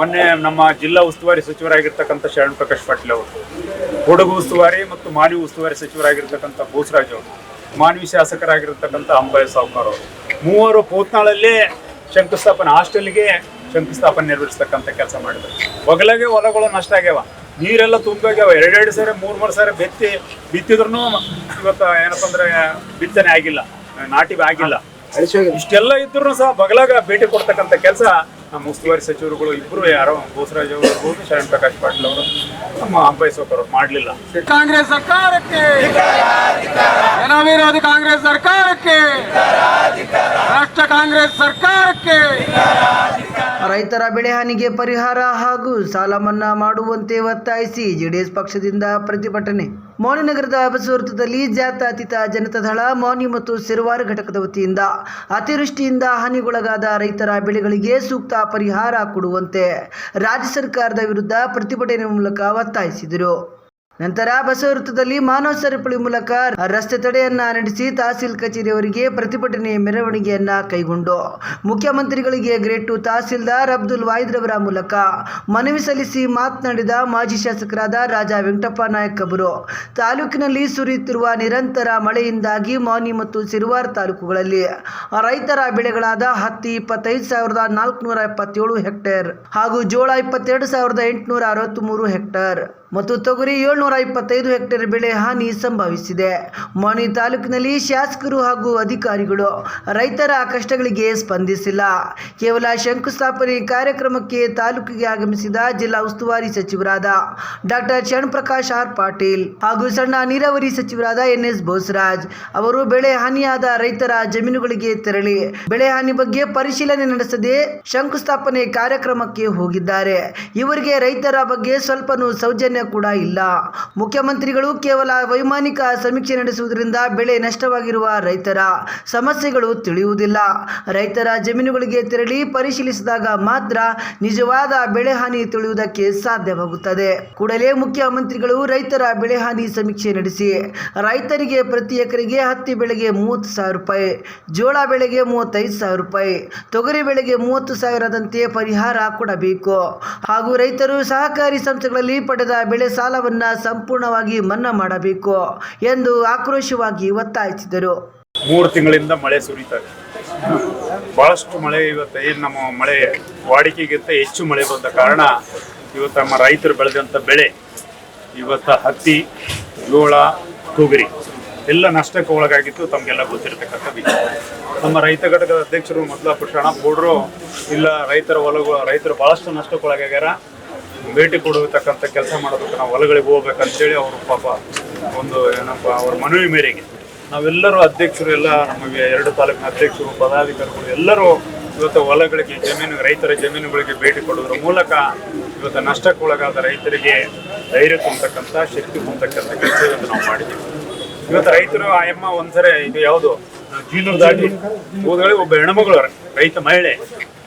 ಮೊನ್ನೆ ನಮ್ಮ ಜಿಲ್ಲಾ ಉಸ್ತುವಾರಿ ಸಚಿವರಾಗಿರ್ತಕ್ಕಂಥ ಶರಣ್ ಪ್ರಕಾಶ್ ಪಾಟೀಲ್ ಅವರು ಕೊಡಗು ಉಸ್ತುವಾರಿ ಮತ್ತು ಮಾನವಿ ಉಸ್ತುವಾರಿ ಸಚಿವರಾಗಿರ್ತಕ್ಕಂಥ ಬೋಸರಾಜ್ ಅವರು ಮಾನವಿ ಶಾಸಕರಾಗಿರ್ತಕ್ಕಂಥ ಅಂಬಾಯ ಸಾವುಕಾರ್ ಅವರು ಮೂವರು ಪೂತ್ನಾಳಲ್ಲೇ ಶಂಕುಸ್ಥಾಪನೆ ಹಾಸ್ಟೆಲ್ಗೆ ಶಂಕುಸ್ಥಾಪನೆ ನೆರವೇರಿಸ್ತಕ್ಕಂಥ ಕೆಲಸ ಮಾಡಿದ್ರು. ಒಗಲಾಗೆ ಹೊಲಗಳು ನಷ್ಟ ಆಗ್ಯಾವ. ನೀರೆಲ್ಲ ತುಂಬೋಗ್ಯಾವ ಎರಡೆರಡು ಸಾರಿ ಮೂರು ಮೂರು ಸಾರಿ ಬೆತ್ತಿ ಬಿತ್ತಿದ್ರು ಇವತ್ತು ಏನಪ್ಪ ಅಂದ್ರೆ ಬಿತ್ತನೆ ಆಗಿಲ್ಲ ನಾಟಿ ಆಗಿಲ್ಲ. ಇಷ್ಟೆಲ್ಲ ಇದ್ರು ಸಹ ಬಗಲಾಗ ಭೇಟಿ ಕೊಡ್ತಕ್ಕಂಥ ಕೆಲಸ ನಮ್ಮ ಉಸ್ತುವಾರಿ ಸಚಿವರುಗಳು ಇಬ್ಬರು ಯಾರೋ, ಬೋಸರಾಜ್ ಅವರು, ಶರಣ್ ಪ್ರಕಾಶ್ ಪಾಟೀಲ್ ಅವರು, ನಮ್ಮ ಅಂಬೈ ಸೋಕರ್ ಮಾಡಲಿಲ್ಲ. ಕಾಂಗ್ರೆಸ್ ಸರ್ಕಾರಕ್ಕೆ! ಜನವಿರೋಧಿ ಕಾಂಗ್ರೆಸ್ ಸರ್ಕಾರಕ್ಕೆ! ರಾಷ್ಟ್ರ ಕಾಂಗ್ರೆಸ್ ಸರ್ಕಾರಕ್ಕೆ! ರೈತರ ಬೆಳೆ ಹಾನಿಗೆ ಪರಿಹಾರ ಹಾಗೂ ಸಾಲ ಮನ್ನಾ ಮಾಡುವಂತೆ ಒತ್ತಾಯಿಸಿ ಜೆಡಿಎಸ್ ಪಕ್ಷದಿಂದ ಪ್ರತಿಭಟನೆ. ಮೌನಿನಗರದ ಬಸವೃತ್ತದಲ್ಲಿ ಜನತಾ ದಳ ಮೌನಿ ಮತ್ತು ಸಿರುವಾರ ಘಟಕದ ವತಿಯಿಂದ ಅತಿವೃಷ್ಟಿಯಿಂದ ಹಾನಿಗೊಳಗಾದ ರೈತರ ಬೆಳೆಗಳಿಗೆ ಸೂಕ್ತ ಪರಿಹಾರ ಕೊಡುವಂತೆ ರಾಜ್ಯ ಸರ್ಕಾರದ ವಿರುದ್ಧ ಪ್ರತಿಭಟನೆ ಮೂಲಕ ಒತ್ತಾಯಿಸಿದರು. ನಂತರ ಬಸವೃತ್ತದಲ್ಲಿ ಮಾನವ ಸರಪಳಿ ಮೂಲಕ ರಸ್ತೆ ತಡೆಯನ್ನ ನಡೆಸಿ ತಹಸೀಲ್ ಕಚೇರಿಯವರಿಗೆ ಪ್ರತಿಭಟನೆ ಮೆರವಣಿಗೆಯನ್ನ ಕೈಗೊಂಡು ಮುಖ್ಯಮಂತ್ರಿಗಳಿಗೆ ಗ್ರೇಟ್ ಟು ತಹಸೀಲ್ದಾರ್ ಅಬ್ದುಲ್ ವಾಹಿದ್ರವರ ಮೂಲಕ ಮನವಿ ಸಲ್ಲಿಸಿ ಮಾತನಾಡಿದ ಮಾಜಿ ಶಾಸಕರಾದ ರಾಜಾ ವೆಂಕಟಪ್ಪ ನಾಯಕ್ ಅವರು. ತಾಲೂಕಿನಲ್ಲಿ ಸುರಿಯುತ್ತಿರುವ ನಿರಂತರ ಮಳೆಯಿಂದಾಗಿ ಮಾನಿ ಮತ್ತು ಸಿರುವಾರ್ ತಾಲೂಕುಗಳಲ್ಲಿ ರೈತರ ಬೆಳೆಗಳಾದ ಹತ್ತಿ ಇಪ್ಪತ್ತೈದು ಸಾವಿರದ ನಾಲ್ಕುನೂರ ಎಪ್ಪತ್ತೇಳು ಹೆಕ್ಟೇರ್ ಹಾಗೂ ಜೋಳ ಇಪ್ಪತ್ತೆರಡು ಸಾವಿರದ ಎಂಟುನೂರ ಅರವತ್ತ್ಮೂರು ಹೆಕ್ಟೇರ್. ಮತ್ತು ತೊಗರಿ ಏಳ್ನೂರ ಇಪ್ಪತ್ತೈದು ಹೆಕ್ಟೇರ್ ಬೆಳೆ ಹಾನಿ ಸಂಭವಿಸಿದೆ. ಮಣಿ ತಾಲೂಕಿನಲ್ಲಿ ಶಾಸಕರು ಹಾಗೂ ಅಧಿಕಾರಿಗಳು ರೈತರ ಕಷ್ಟಗಳಿಗೆ ಸ್ಪಂದಿಸಿಲ್ಲ. ಕೇವಲ ಶಂಕುಸ್ಥಾಪನೆ ಕಾರ್ಯಕ್ರಮಕ್ಕೆ ತಾಲೂಕಿಗೆ ಆಗಮಿಸಿದ ಜಿಲ್ಲಾ ಉಸ್ತುವಾರಿ ಸಚಿವರಾದ ಡಾಕ್ಟರ್ ಚರಣ್ ಆರ್. ಪಾಟೀಲ್ ಹಾಗೂ ಸಣ್ಣ ನೀರಾವರಿ ಸಚಿವರಾದ ಎನ್ ಎಸ್ ಬೋಸರಾಜ್ ಅವರು ಬೆಳೆ ಹಾನಿಯಾದ ರೈತರ ಜಮೀನುಗಳಿಗೆ ತೆರಳಿ ಬೆಳೆ ಹಾನಿ ಬಗ್ಗೆ ಪರಿಶೀಲನೆ ನಡೆಸದೆ ಶಂಕುಸ್ಥಾಪನೆ ಕಾರ್ಯಕ್ರಮಕ್ಕೆ ಹೋಗಿದ್ದಾರೆ. ಇವರಿಗೆ ರೈತರ ಬಗ್ಗೆ ಸ್ವಲ್ಪನೂ ಸೌಜನ್ಯ ಕೂಡ ಇಲ್ಲ. ಮುಖ್ಯಮಂತ್ರಿಗಳು ಕೇವಲ ವೈಮಾನಿಕ ಸಮೀಕ್ಷೆ ನಡೆಸುವುದರಿಂದ ಬೆಳೆ ನಷ್ಟವಾಗಿರುವ ರೈತರ ಸಮಸ್ಯೆಗಳು ತಿಳಿಯುವುದಿಲ್ಲ. ರೈತರ ಜಮೀನುಗಳಿಗೆ ತೆರಳಿ ಪರಿಶೀಲಿಸಿದಾಗ ಮಾತ್ರ ನಿಜವಾದ ಬೆಳೆ ಹಾನಿ ತಿಳಿಯುವುದಕ್ಕೆ ಸಾಧ್ಯವಾಗುತ್ತದೆ. ಕೂಡಲೇ ಮುಖ್ಯಮಂತ್ರಿಗಳು ರೈತರ ಬೆಳೆ ಹಾನಿ ಸಮೀಕ್ಷೆ ನಡೆಸಿ, ರೈತರಿಗೆ ಪ್ರತಿ ಎಕರೆಗೆ ಹತ್ತಿ ಬೆಳೆಗೆ ಮೂವತ್ತು ಸಾವಿರ ರೂಪಾಯಿ, ಜೋಳ ಬೆಳೆಗೆ ಮೂವತ್ತೈದು ಸಾವಿರ ರೂಪಾಯಿ, ತೊಗರಿ ಬೆಳೆಗೆ ಮೂವತ್ತು ಸಾವಿರದಂತೆ ಪರಿಹಾರ ಕೊಡಬೇಕು. ಹಾಗೂ ರೈತರು ಸಹಕಾರಿ ಸಂಸ್ಥೆಗಳಲ್ಲಿ ಪಡೆದ ಬೆಳೆ ಸಾಲವನ್ನ ಸಂಪೂರ್ಣವಾಗಿ ಮನ್ನಾ ಮಾಡಬೇಕು ಎಂದು ಆಕ್ರೋಶವಾಗಿ ಒತ್ತಾಯಿಸಿದರು. ಮೂರು ತಿಂಗಳಿಂದ ಮಳೆ ಸುರಿತಾರೆ ಬಹಳಷ್ಟು ಮಳೆ ಇವತ್ತು ಏನು ನಮ್ಮ ಮಳೆ ವಾಡಿಕೆಗಿಂತ ಹೆಚ್ಚು ಮಳೆ ಬಂದ ಕಾರಣ ಇವತ್ತು ನಮ್ಮ ರೈತರು ಬೆಳೆದಂಥ ಬೆಳೆ ಇವತ್ತು ಹತ್ತಿ, ಜೋಳ, ತೊಗರಿ ಎಲ್ಲ ನಷ್ಟಕ್ಕೆ ಒಳಗಾಗಿತ್ತು ತಮಗೆಲ್ಲ ಗೊತ್ತಿರತಕ್ಕಂಥ ವಿಷಯ. ನಮ್ಮ ರೈತ ಘಟಕದ ಅಧ್ಯಕ್ಷರು, ಮೊದಲ ಪುಟ್ಟಣ ಬೋಡ್ರು ಇಲ್ಲ ರೈತರ ಹೊಲಗಳು, ರೈತರು ಭಾಳಷ್ಟು ನಷ್ಟಕ್ಕೆ ಒಳಗಾಗ್ಯಾರ. ಭೇಟಿ ಕೊಡತಕ್ಕಂಥ ಕೆಲಸ ಮಾಡೋದಕ್ಕೆ ನಾವು ಹೊಲಗಳಿಗೆ ಹೋಗ್ಬೇಕಂತೇಳಿ ಅವರು ಪಾಪ ಒಂದು ಏನಪ್ಪ, ಅವ್ರ ಮನವಿ ಮೇರೆಗೆ ನಾವೆಲ್ಲರೂ ಅಧ್ಯಕ್ಷರು ಎಲ್ಲ, ನಮಗೆ ಎರಡು ತಾಲೂಕಿನ ಅಧ್ಯಕ್ಷರು, ಪದಾಧಿಕಾರಿಗಳು ಎಲ್ಲರೂ ಇವತ್ತು ಹೊಲಗಳಿಗೆ, ಜಮೀನು, ರೈತರ ಜಮೀನುಗಳಿಗೆ ಭೇಟಿ ಕೊಡೋದ್ರ ಮೂಲಕ ಇವತ್ತು ನಷ್ಟಕ್ಕೊಳಗಾದ ರೈತರಿಗೆ ಧೈರ್ಯ ತುಂಬತಕ್ಕಂಥ, ಶಕ್ತಿ ತುಂಬತಕ್ಕಂಥ ಕೆಲಸವನ್ನು ನಾವು ಮಾಡಿದ್ದೀವಿ. ಇವತ್ತು ರೈತರು ಆ ಎಮ್ಮ ಒಂದ್ಸರಿ ಇದು ಯಾವುದು ಜೀನು ದಾಟಿ ಹೋದಾಗ ಒಬ್ಬ ಹೆಣ್ಮಗಳು ರೈತ ಮಹಿಳೆ.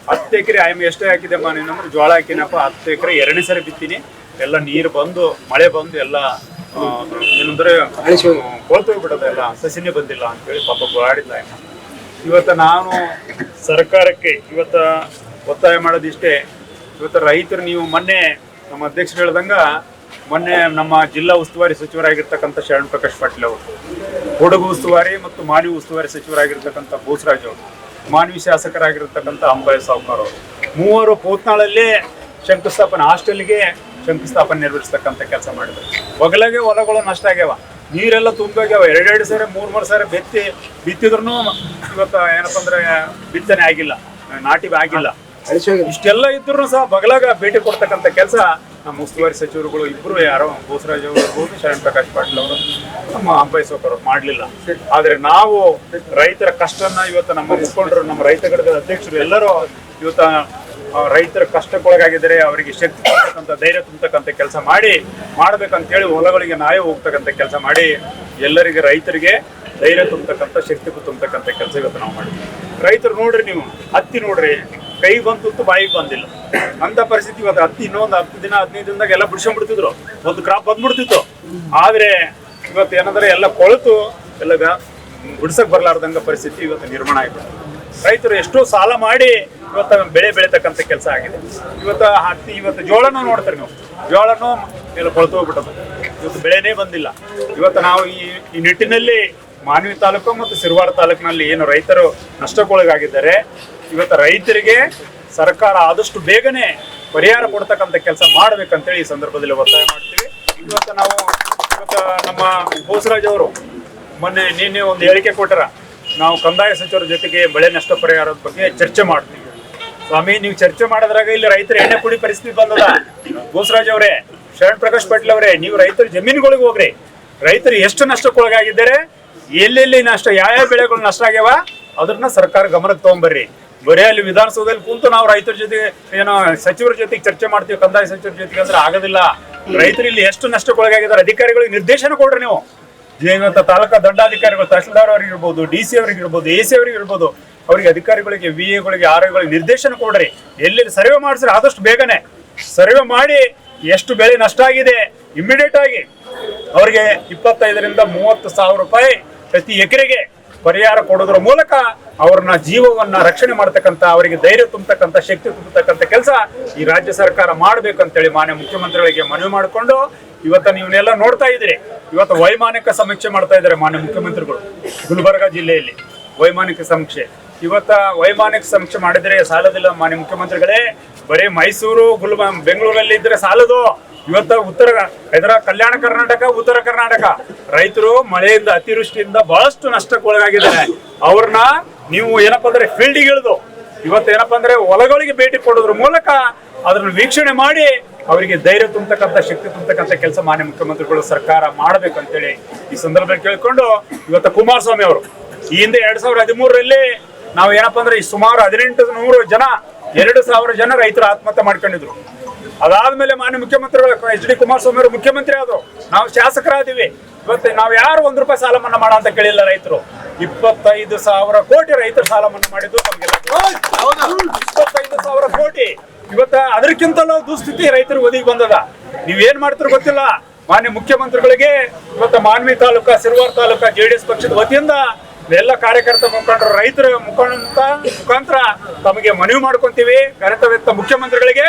ಹತ್ತು ಎಕರೆ ಐಮ್ ಎಷ್ಟೇ ಹಾಕಿದೆಮ್ಮ ನೀನು ಅಂದ್ರೆ ಜೋಳ ಹಾಕಿನಪ್ಪ ಹತ್ತು ಎಕರೆ, ಎರಡನೇ ಸರಿ ಬಿತ್ತೀನಿ. ಎಲ್ಲ ನೀರು ಬಂದು, ಮಳೆ ಬಂದು ಎಲ್ಲ ಏನಂದ್ರೆ ಕೋಲ್ತೋಗ್ಬಿಡೋದು ಎಲ್ಲ. ಸಸಿನೇ ಬಂದಿಲ್ಲ ಅಂತೇಳಿ ಪಾಪ ಗೋಳಾಡಿಲ್ಲ ಆಯಮ್ಮ. ಇವತ್ತು ನಾನು ಸರ್ಕಾರಕ್ಕೆ ಇವತ್ತ ಒತ್ತಾಯ ಮಾಡೋದಿಷ್ಟೇ. ಇವತ್ತು ರೈತರು ನೀವು ಮೊನ್ನೆ ನಮ್ಮ ಅಧ್ಯಕ್ಷರು ಹೇಳ್ದಂಗ, ಮೊನ್ನೆ ನಮ್ಮ ಜಿಲ್ಲಾ ಉಸ್ತುವಾರಿ ಸಚಿವರಾಗಿರ್ತಕ್ಕಂಥ ಶರಣ್ ಪ್ರಕಾಶ್ ಪಾಟೀಲ್ ಅವರು, ಕೊಡಗು ಉಸ್ತುವಾರಿ ಮತ್ತು ಮಾಲಿ ಉಸ್ತುವಾರಿ ಸಚಿವರಾಗಿರ್ತಕ್ಕಂಥ ಬೋಸರಾಜ್ ಅವರು. ಮಾನ್ವಿ ಶಾಸಕರಾಗಿರ್ತಕ್ಕಂಥ ಅಂಬಾಯ ಸಾವ್ಕಾರ್ ಅವರು ಮೂವರು ಪೂತ್ನಾಳಲ್ಲೇ ಶಂಕುಸ್ಥಾಪನೆ, ಹಾಸ್ಟೆಲ್ಗೆ ಶಂಕುಸ್ಥಾಪನೆ ನೆರವೇರಿಸ್ತಕ್ಕಂಥ ಕೆಲಸ ಮಾಡಿದ್ರು. ಒಗಲಾಗೆ ಹೊಲಗಳು ನಷ್ಟ ಆಗ್ಯಾವ. ನೀರೆಲ್ಲ ತುಂಬೋಗ್ಯಾವ ಎರಡೆರಡು ಸಾರಿ ಮೂರು ಮೂರು ಸಾರಿ ಬೆತ್ತಿ ಬಿತ್ತಿದ್ರು ಇವತ್ತು ಏನಪ್ಪ ಅಂದ್ರೆ ಬಿತ್ತನೆ ಆಗಿಲ್ಲ. ನಾಟಿ ಆಗಿಲ್ಲ. ಇಷ್ಟೆಲ್ಲ ಇದ್ರು ಸಹ ಬಗಲಾಗ ಭೇಟಿ ಕೊಡ್ತಕ್ಕಂಥ ಕೆಲಸ ನಮ್ಮ ಉಸ್ತುವಾರಿ ಸಚಿವರುಗಳು ಇಬ್ರು ಯಾರೋ ಬೋಸರಾಜ್ ಅವರು ಇರ್ಬೋದು, ಶರಣ್ ಪ್ರಕಾಶ್ ಪಾಟೀಲ್ ಅವರು, ನಮ್ಮ ಅಂಬಾಯಿ ಸೋಕರ್ ಮಾಡಲಿಲ್ಲ. ಆದ್ರೆ ನಾವು ರೈತರ ಕಷ್ಟನ ಇವತ್ತು ನಮ್ಮ ಮುಖಂಡರು, ನಮ್ಮ ರೈತ ಘಟಕದ ಅಧ್ಯಕ್ಷರು ಎಲ್ಲರೂ ಇವತ್ತು ರೈತರ ಕಷ್ಟಕ್ಕೊಳಗಾಗಿದ್ದರೆ ಅವರಿಗೆ ಶಕ್ತಿ ಕೊಡ್ತಕ್ಕಂಥ ಧೈರ್ಯ ತುಂಬತಕ್ಕಂಥ ಕೆಲಸ ಮಾಡಿ, ಮಾಡ್ಬೇಕಂತೇಳಿ ಹೊಲಗಳಿಗೆ ನಾಯ ಹೋಗ್ತಕ್ಕಂಥ ಕೆಲಸ ಮಾಡಿ, ಎಲ್ಲರಿಗೆ ರೈತರಿಗೆ ಧೈರ್ಯ ತುಂಬತಕ್ಕಂಥ, ಶಕ್ತಿ ತುಂಬತಕ್ಕಂಥ ಕೆಲಸ ಇವತ್ತು ನಾವು ಮಾಡಿದ್ವಿ. ರೈತರು ನೋಡ್ರಿ ನೀವು, ಹತ್ತಿ ನೋಡ್ರಿ ಕೈ ಬಂತು ಬಾಯಿಗೆ ಬಂದಿಲ್ಲ. ಅಂತ ಪರಿಸ್ಥಿತಿ ಇವತ್ತು ಹತ್ತು, ಇನ್ನೊಂದು ಹತ್ತು ದಿನ, ಹದಿನೈದು ದಿನದಾಗ ಎಲ್ಲ ಬಿಡ್ಸ್ಕೊಂಡ್ಬಿಡ್ತಿದ್ರು ಒಂದು ಕ್ರಾಪ್ ಬಂದ್ಬಿಡ್ತಿತ್ತು. ಆದ್ರೆ ಇವತ್ತು ಏನಂದ್ರೆ ಎಲ್ಲ ಕೊಳತು, ಎಲ್ಲ ಬಿಡ್ಸಕ್ ಬರ್ಲಾರ್ದಂಗ ಪರಿಸ್ಥಿತಿ ಇವತ್ತು ನಿರ್ಮಾಣ ಆಗಿದೆ. ರೈತರು ಎಷ್ಟೋ ಸಾಲ ಮಾಡಿ ಇವತ್ತು ಬೆಳೆ ಬೆಳೀತಕ್ಕಂಥ ಕೆಲಸ ಆಗಿದೆ. ಇವತ್ತು ಹತ್ತಿ, ಇವತ್ತು ಜೋಳನ ನೋಡ್ತಾರೆ ನೀವು. ಜೋಳನೂ ಎಲ್ಲ ಕೊಳತು ಹೋಗ್ಬಿಟ್ಟದ ಇವತ್ತು ಬೆಳೆನೇ ಬಂದಿಲ್ಲ. ಇವತ್ತು ನಾವು ಈ ಈ ನಿಟ್ಟಿನಲ್ಲಿ ಮಾನ್ವಿ ತಾಲೂಕು ಮತ್ತು ಸಿರುವಾಡ ತಾಲೂಕಿನಲ್ಲಿ ಏನು ರೈತರು ನಷ್ಟಕ್ಕೊಳಗಾಗಿದ್ದಾರೆ ಇವತ್ತು ರೈತರಿಗೆ ಸರ್ಕಾರ ಆದಷ್ಟು ಬೇಗನೆ ಪರಿಹಾರ ಕೊಡ್ತಕ್ಕಂಥ ಕೆಲಸ ಮಾಡ್ಬೇಕಂತೇಳಿ ಈ ಸಂದರ್ಭದಲ್ಲಿ ಒತ್ತಾಯ ಮಾಡ್ತೀವಿ. ಇವತ್ತು ನಾವು ಇವತ್ತು ನಮ್ಮ ಬೋಸರಾಜ್ ಅವರು ಮೊನ್ನೆ ನಿನ್ನೆ ಒಂದು ಹೇಳಿಕೆ ಕೊಟ್ಟರ ನಾವು ಕಂದಾಯ ಸಚಿವರ ಜೊತೆಗೆ ಬೆಳೆ ನಷ್ಟ ಪರಿಹಾರದ ಬಗ್ಗೆ ಚರ್ಚೆ ಮಾಡ್ತೀವಿ. ಸ್ವಾಮಿ, ನೀವು ಚರ್ಚೆ ಮಾಡೋದ್ರಾಗ ಇಲ್ಲಿ ರೈತರ ಎಣ್ಣೆ ಕುಡಿ ಪರಿಸ್ಥಿತಿ ಬಂದದ. ಬೋಸರಾಜ್ ಅವರೇ, ಶರಣ್ ಪ್ರಕಾಶ್ ಪಟೇಲ್ ಅವರೇ, ನೀವು ರೈತರ ಜಮೀನುಗಳಿಗೆ ಹೋಗ್ರಿ. ರೈತರು ಎಷ್ಟು ನಷ್ಟಕ್ಕೊಳಗಾಗಿದ್ದಾರೆ, ಎಲ್ಲೆಲ್ಲಿ ನಷ್ಟ ಯಾವ ಬೆಳೆಗಳು ನಷ್ಟ ಆಗ್ಯಾವ, ಅದನ್ನ ಸರ್ಕಾರ ಗಮನಕ್ಕೆ ತಗೊಂಬರ್ರಿ. ಬರೀ ಅಲ್ಲಿ ವಿಧಾನಸೌಧದಲ್ಲಿ ಕುಂತು ನಾವು ರೈತರ ಜೊತೆ ಏನೋ ಸಚಿವರ ಜೊತೆಗೆ ಚರ್ಚೆ ಮಾಡ್ತೀವಿ, ಕಂದಾಯ ಸಚಿವರ ಜೊತೆಗೆ ಅಂದ್ರೆ ಆಗೋದಿಲ್ಲ. ರೈತರು ಇಲ್ಲಿ ಎಷ್ಟು ನಷ್ಟಕ್ಕೊಳಗಾಗಿದ್ದಾರೆ? ಅಧಿಕಾರಿಗಳಿಗೆ ನಿರ್ದೇಶನ ಕೊಡ್ರಿ ನೀವು. ಇವತ್ತು ತಾಲೂಕಾ ದಂಡಾಧಿಕಾರಿಗಳು, ತಹಸೀಲ್ದಾರ್ ಅವ್ರಿಗೆ ಇರ್ಬೋದು ಡಿ ಸಿ ಅವ್ರಿಗೆ ಇರ್ಬೋದು ಎ ಸಿ ಅವ್ರಿಗೆ ಇರ್ಬೋದು ಅವರಿಗೆ ಅಧಿಕಾರಿಗಳಿಗೆ ವಿ ಎಗಳಿಗೆ ಆರ್ ಎಗಳಿಗೆ ನಿರ್ದೇಶನ ಕೊಡ್ರಿ. ಎಲ್ಲಿ ಸರ್ವೆ ಮಾಡಿಸ್ರಿ ಆದಷ್ಟು ಬೇಗನೆ. ಸರ್ವೆ ಮಾಡಿ ಎಷ್ಟು ಬೆಳೆ ನಷ್ಟ ಆಗಿದೆ ಇಮ್ಮಿಡಿಯೇಟ್ ಆಗಿ. ಅವರಿಗೆ ಇಪ್ಪತ್ತೈದರಿಂದ ಮೂವತ್ತು ಸಾವಿರ ರೂಪಾಯಿ ಪ್ರತಿ ಎಕರೆಗೆ ಪರಿಹಾರ ಕೊಡೋದ್ರ ಮೂಲಕ ಅವ್ರನ್ನ ಜೀವವನ್ನ ರಕ್ಷಣೆ ಮಾಡ್ತಕ್ಕಂಥ, ಅವರಿಗೆ ಧೈರ್ಯ ತುಂಬತಕ್ಕಂತ ಶಕ್ತಿ ತುಂಬತಕ್ಕಂಥ ಕೆಲಸ ಈ ರಾಜ್ಯ ಸರ್ಕಾರ ಮಾಡ್ಬೇಕಂತೇಳಿ ಮಾನ್ಯ ಮುಖ್ಯಮಂತ್ರಿಗಳಿಗೆ ಮನವಿ ಮಾಡಿಕೊಂಡು ಇವತ್ತ ನೀವನ್ನೆಲ್ಲ ನೋಡ್ತಾ ಇದ್ರಿ ಇವತ್ತು ವೈಮಾನಿಕ ಸಮೀಕ್ಷೆ ಮಾಡ್ತಾ ಇದ್ದಾರೆ ಮಾನ್ಯ ಮುಖ್ಯಮಂತ್ರಿಗಳು ಗುಲ್ಬರ್ಗ ಜಿಲ್ಲೆಯಲ್ಲಿ. ವೈಮಾನಿಕ ಸಮೀಕ್ಷೆ. ಇವತ್ತ ವೈಮಾನಿಕ ಸಮೀಕ್ಷೆ ಮಾಡಿದ್ರೆ ಸಾಲದಿಲ್ಲ ಮಾನ್ಯ ಮುಖ್ಯಮಂತ್ರಿಗಳೇ. ಬರೀ ಮೈಸೂರು, ಗುಲ್ಬ, ಬೆಂಗಳೂರಲ್ಲಿ ಇದ್ರೆ ಸಾಲದು. ಇವತ್ತ ಉತ್ತರ ಹೈದರಾ ಕಲ್ಯಾಣ ಕರ್ನಾಟಕ, ಉತ್ತರ ಕರ್ನಾಟಕ. ರೈತರು ಮಳೆಯಿಂದ ಅತಿವೃಷ್ಟಿಯಿಂದ ಬಹಳಷ್ಟು ನಷ್ಟಕ್ಕೆ ಒಳಗಾಗಿದ್ದಾರೆ ಅವ್ರನ್ನ ನೀವು ಏನಪ್ಪಾ ಅಂದ್ರೆ ಫೀಲ್ಡಿಗೆ ಇಳಿದು ಇವತ್ತು ಏನಪ್ಪಾ ಅಂದ್ರೆ ಹೊಲಗಳಿಗೆ ಭೇಟಿ ಕೊಡೋದ್ರ ಮೂಲಕ ಅದನ್ನ ವೀಕ್ಷಣೆ ಮಾಡಿ ಅವರಿಗೆ ಧೈರ್ಯ ತುಂಬತಕ್ಕಂಥ, ಶಕ್ತಿ ತುಂಬತಕ್ಕಂಥ ಕೆಲಸ ಮಾನ್ಯ ಮುಖ್ಯಮಂತ್ರಿಗಳು ಸರ್ಕಾರ ಮಾಡ್ಬೇಕಂತೇಳಿ ಈ ಸಂದರ್ಭದಲ್ಲಿ ಕೇಳ್ಕೊಂಡು ಇವತ್ತು ಕುಮಾರಸ್ವಾಮಿ ಅವರು, ಈ ಹಿಂದೆ ಎರಡ್ ಸಾವಿರದ ಹದಿಮೂರರಲ್ಲಿ ನಾವು ಏನಪ್ಪಾ ಅಂದ್ರೆ ಸುಮಾರು ಹದಿನೆಂಟು ನೂರು ಜನ, ಎರಡು ಸಾವಿರ ಜನ ರೈತರು ಆತ್ಮಹತ್ಯೆ ಮಾಡ್ಕೊಂಡಿದ್ರು. ಅದಾದ್ಮೇಲೆ ಮಾನ್ಯ ಮುಖ್ಯಮಂತ್ರಿಗಳು ಎಚ್ ಡಿ ಕುಮಾರಸ್ವಾಮಿ ಅವರು ಮುಖ್ಯಮಂತ್ರಿ ಆದ್ರು. ನಾವು ಶಾಸಕರಾದಿವಿ. ಇವತ್ತು ನಾವು ಯಾರು ಒಂದ್ ರೂಪಾಯಿ ಸಾಲ ಮನ್ನಾ ಮಾಡ ಅಂತ ಕೇಳಿಲ್ಲ ರೈತರು. ಇಪ್ಪತ್ತೈದು ಸಾವಿರ ಕೋಟಿ ರೈತರು ಸಾಲ ಮನ್ನಾ ಮಾಡಿದ್ದು ನಮ್ಗೆಲ್ಲ ಇಪ್ಪತ್ತೈದು ಸಾವಿರ ಕೋಟಿ. ಇವತ್ತ ಅದಕ್ಕಿಂತಲೂ ದುಸ್ಥಿತಿ ರೈತರು ಒದಗಿ ಬಂದದ. ನೀವ್ ಏನ್ ಮಾಡ್ತಿರೋ ಗೊತ್ತಿಲ್ಲ. ಮಾನ್ಯ ಮುಖ್ಯಮಂತ್ರಿಗಳಿಗೆ ಇವತ್ತು ಮಾನ್ವಿ ತಾಲೂಕಾ, ಸಿರ್ವಾರ್ ತಾಲೂಕಾ ಜೆಡಿಎಸ್ ಪಕ್ಷದ ವತಿಯಿಂದ ಎಲ್ಲ ಕಾರ್ಯಕರ್ತ ಮುಖಂಡರು, ರೈತರ ಮುಖಾಂತರ ತಮಗೆ ಮನವಿ ಮಾಡ್ಕೊಂತೀವಿ. ಕರೆತವೆತ್ತ ಮುಖ್ಯಮಂತ್ರಿಗಳಿಗೆ.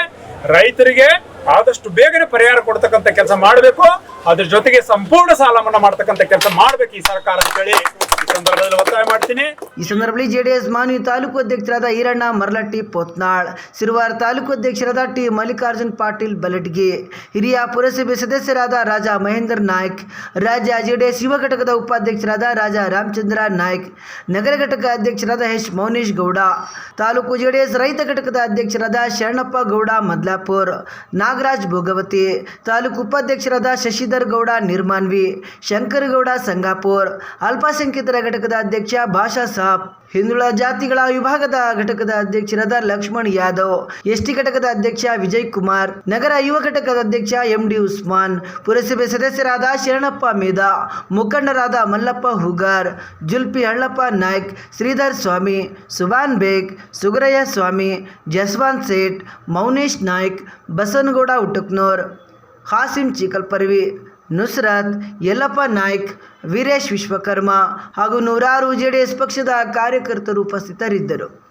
ರೈತರಿಗೆ ಆದಷ್ಟು ಬೇಗನೆ ಪರಿಹಾರ ಕೊಡ್ತಕ್ಕಂಥ ಕೆಲಸ ಮಾಡಬೇಕು. ಅದ್ರ ಜೊತೆಗೆ ಸಂಪೂರ್ಣ ಸಾಲ ಮನ್ನಾ ಮಾಡ್ತಕ್ಕಂಥ ಕೆಲಸ ಮಾಡ್ಬೇಕು ಈ ಸರ್ಕಾರ ಅಂತೇಳಿ ಸಂದರ್ಭದಲ್ಲಿ ಒತ್ತಾಯ ಮಾಡ್ತೀನಿ. ಈ ಸಂದರ್ಭದಲ್ಲಿ ಜೆಡಿಎಸ್ ಮಾನ್ವಿ ತಾಲೂಕು ಅಧ್ಯಕ್ಷರಾದ ಈರಣ್ಣ ಮರಲಟ್ಟಿ ಪೋತ್ನಾಳ್, ಸಿರುವಾರ ತಾಲೂಕು ಅಧ್ಯಕ್ಷರಾದ ಟಿ ಮಲ್ಲಿಕಾರ್ಜುನ್ ಪಾಟೀಲ್ ಬಲಟ್ಗಿ, ಹಿರಿಯ ಪುರಸಭೆ ಸದಸ್ಯರಾದ ರಾಜ ಮಹೇಂದ್ರ ನಾಯ್ಕ್, ರಾಜ್ಯ ಜೆಡಿಎಸ್ ಯುವ ಘಟಕದ ಉಪಾಧ್ಯಕ್ಷರಾದ ರಾಜ ರಾಮಚಂದ್ರ ನಾಯ್ಕ್, ನಗರ ಘಟಕ ಅಧ್ಯಕ್ಷರಾದ ಎಚ್ ಮೌನೇಶ್ ಗೌಡ, ತಾಲೂಕು ಜೆಡಿಎಸ್ ರೈತ ಘಟಕದ ಅಧ್ಯಕ್ಷರಾದ ಶರಣಪ್ಪ ಗೌಡ ಮದ್ಲಾಪುರ್, ನಾಗರಾಜ್ ಭೋಗವತಿ, ತಾಲೂಕು ಉಪಾಧ್ಯಕ್ಷರಾದ ಶಶಿಧರ್ ಗೌಡ ನಿರ್ಮಾನ್ವಿ ಶಂಕರಗೌಡ ಸಂಗಾಪುರ್, ಅಲ್ಪಸಂಖ್ಯಾತರ ಘಟಕದ ಅಧ್ಯಕ್ಷ ಭಾಷಾ ಸಾಬ್, ಹಿಂದುಳ ಜಾತಿಗಳ ವಿಭಾಗದ ಘಟಕದ ಅಧ್ಯಕ್ಷರಾದ ಲಕ್ಷ್ಮಣ್ ಯಾದವ್, ಎಸ್ಟಿ ಘಟಕದ ಅಧ್ಯಕ್ಷ ವಿಜಯ್ ಕುಮಾರ್, ನಗರ ಯುವ ಘಟಕದ ಅಧ್ಯಕ್ಷ ಎಂಡಿ ಉಸ್ಮಾನ್, ಪುರಸಭೆ ಸದಸ್ಯರಾದ ಶರಣಪ್ಪ ಮೇಧಾ, ಮುಖಂಡರಾದ ಮಲ್ಲಪ್ಪ ಹುಗಾರ್, ಜುಲ್ಪಿ ಹಳ್ಳಪ್ಪ ನಾಯ್ಕ್, ಶ್ರೀಧರ್ ಸ್ವಾಮಿ ಸುಬಾನ್ ಬೇಗ್, ಸುಗರಯ್ಯ ಸ್ವಾಮಿ, ಜಸ್ವಾನ್ ಸೇಠ್, ಮೌನೇಶ್ ನಾಯ್ಕ್ ಬಸನಗೌಡ ಉಟುಕ್ನೋರ್ ಹಾಸಿಂ ಚಿಕಲ್ಪರ್ವಿ. ನುಸ್ರತ್ ಯಲ್ಲಪ್ಪ ನಾಯ್ಕ್ ವೀರೇಶ್ ವಿಶ್ವಕರ್ಮ ಹಾಗೂ ನೂರಾರು ಜೆಡಿಎಸ್ ಪಕ್ಷದ ಕಾರ್ಯಕರ್ತರು ಉಪಸ್ಥಿತರಿದ್ದರು.